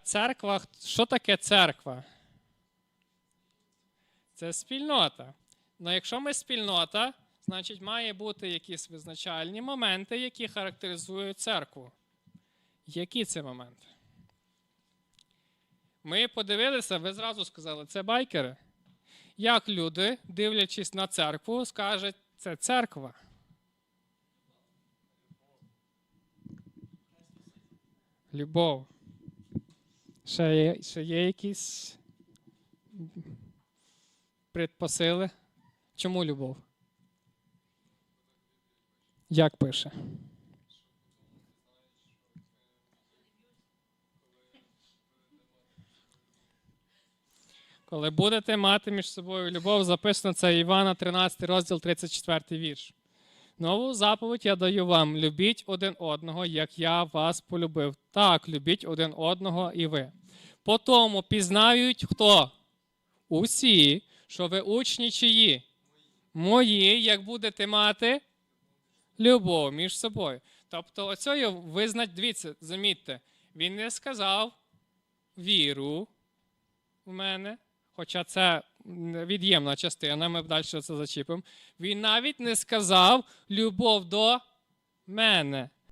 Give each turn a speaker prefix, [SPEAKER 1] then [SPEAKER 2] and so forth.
[SPEAKER 1] Церква, що таке церква? Це спільнота. Ну, якщо ми спільнота, значить має бути якісь визначальні моменти, які характеризують церкву. Які це моменти? Ми подивилися, ви зразу сказали, це байкери. Як люди, дивлячись на церкву, скажуть, це церква. Любов. Ще є, ще є якісь предпосили? Чому любов? Як пише? Коли будете мати між собою любов, записано це Івана 13 розділ 34 вірш. Нову заповідь я даю вам: любіть один одного, як я вас полюбив. Так, любіть один одного і ви. По тому пізнають хто? Усі, що ви учні чиї? Мої, як будете мати любов між собою. Тобто, оцею визнать, дивіться, замітьте, він не сказав віру в мене, хоча це від'ємна частина, ми далі це зачіпимо. Він навіть не сказав любов до мене.